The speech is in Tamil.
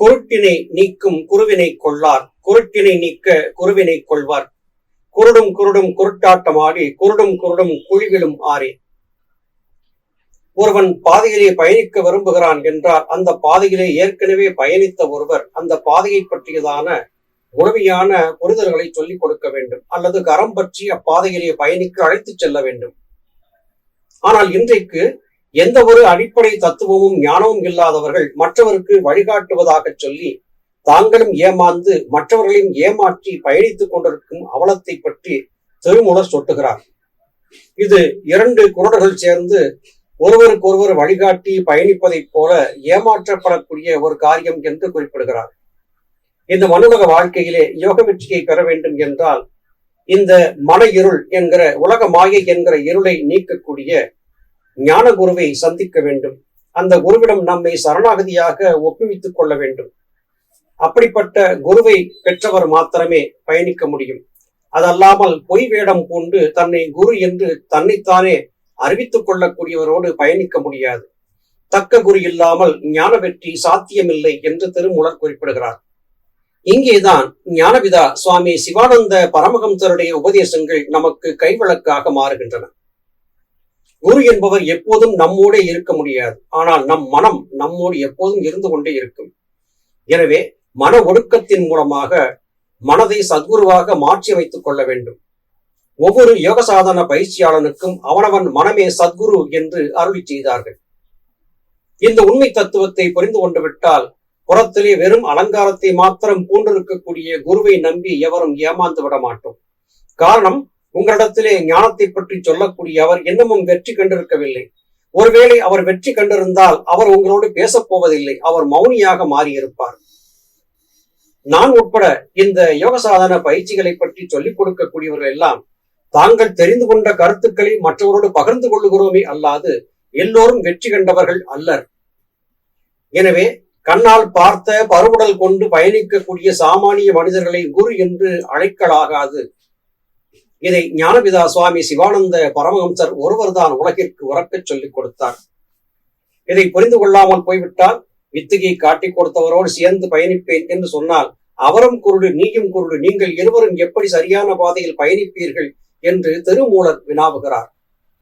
குருட்டினை நீக்கும் குருவினை கொள்ளார் குருட்டினை நீக்க குருவினை கொள்வார். குருடும் குருடும் குருட்டாட்டம் ஆடி குருடும் குருடும் குழிவிலும் ஆறே. ஒருவன் பாதையிலே பயணிக்க விரும்புகிறான் என்றால் அந்த பாதையிலே ஏற்கனவே பயணித்த ஒருவர் அந்த பாதையை பற்றியதான முழுமையான புரிதல்களை சொல்லிக் கொடுக்க வேண்டும். அல்லது கரம் பற்றி அப்பாதையிலே பயணிக்க அழைத்துச் செல்ல வேண்டும். ஆனால் இன்றைக்கு எந்த ஒரு அடிப்படை தத்துவமும் ஞானமும் இல்லாதவர்கள் மற்றவருக்கு வழிகாட்டுவதாக சொல்லி தாங்களும் ஏமாந்து மற்றவர்களையும் ஏமாற்றி பயணித்துக் கொண்டிருக்கும் அவலத்தை பற்றி திருமூலர் சொட்டுகிறார். இது இரண்டு குரடர்கள் சேர்ந்து ஒருவருக்கொருவர் வழிகாட்டி பயணிப்பதைப் போல ஏமாற்றப்படக்கூடிய ஒரு காரியம் என்று குறிப்பிடுகிறார். இந்த மனுலக வாழ்க்கையிலே யோக வெற்றியை பெற வேண்டும் என்றால் இந்த மன இருள் என்கிற உலக மாயை என்கிற இருளை நீக்கக்கூடிய ஞான குருவை சந்திக்க வேண்டும். அந்த குருவிடம் நம்மை சரணாகதியாக ஒப்புவித்துக் கொள்ள வேண்டும். அப்படிப்பட்ட குருவை பெற்றவர் மாத்திரமே பயணிக்க முடியும். அதல்லாமல் பொய் வேடம் பூண்டு தன்னை குரு என்று தன்னைத்தானே அறிவித்துக் கொள்ளக்கூடியவரோடு பயணிக்க முடியாது. தக்க குரு இல்லாமல் ஞான வெற்றி சாத்தியமில்லை என்று திருமூலர் குறிப்பிடுகிறார். இங்கேதான் ஞானபிதா சுவாமி சிவானந்த பரமஹம்சருடைய உபதேசங்கள் நமக்கு கைவிளக்காக மாறுகின்றன. குரு என்பவர் எப்போதும் நம்மோடே இருக்க முடியாது. ஆனால் நம் மனம் நம்மோடு எப்போதும் இருந்து கொண்டே இருக்கும். எனவே மன ஒடுக்கத்தின் மூலமாக மனதை சத்குருவாக மாற்றி வைத்துக் கொள்ள வேண்டும். ஒவ்வொரு யோக சாதன பயிற்சியாளனுக்கும் அவனவன் மனமே சத்குரு என்று அருளி செய்தார்கள். இந்த உண்மை தத்துவத்தை புரிந்து கொண்டு விட்டால் புறத்திலே வெறும் அலங்காரத்தை மாத்திரம் பூண்டிருக்கக்கூடிய குருவை நம்பி எவரும் ஏமாந்து விட மாட்டோம். காரணம் உங்களிடத்திலே ஞானத்தை பற்றி சொல்லக்கூடிய அவர் இன்னமும் வெற்றி கண்டிருக்கவில்லை. ஒருவேளை அவர் வெற்றி கண்டிருந்தால் அவர் உங்களோடு பேசப் போவதில்லை. அவர் மௌனியாக மாறியிருப்பார். நான் உட்பட இந்த யோக சாதன பயிற்சிகளை பற்றி சொல்லிக் கொடுக்கக்கூடியவர்கள் எல்லாம் தாங்கள் தெரிந்து கொண்ட கருத்துக்களை மற்றவரோடு பகிர்ந்து கொள்ளுகிறோமே அல்லாது எல்லோரும் வெற்றி கண்டவர்கள் அல்லர். எனவே கண்ணால் பார்த்த பருவுடல் கொண்டு பயணிக்கக்கூடிய சாமானிய மனிதர்களை குரு என்று அழைக்கலாகாது. இதை ஞானபிதா சுவாமி சிவானந்த பரமஹம்சர் ஒருவர்தான் உலகிற்கு உறக்கச் சொல்லிக் கொடுத்தார். இதை புரிந்து கொள்ளாமல் போய்விட்டால் வித்துகை காட்டிக் கொடுத்தவரோடு சேர்ந்து பயணிப்பேன் என்று சொன்னால் அவரும் குருடு நீயும் குருடு நீங்கள் இருவரும் எப்படி சரியான பாதையில் பயணிப்பீர்கள் என்று திருமூலர் வினாவுகிறார்.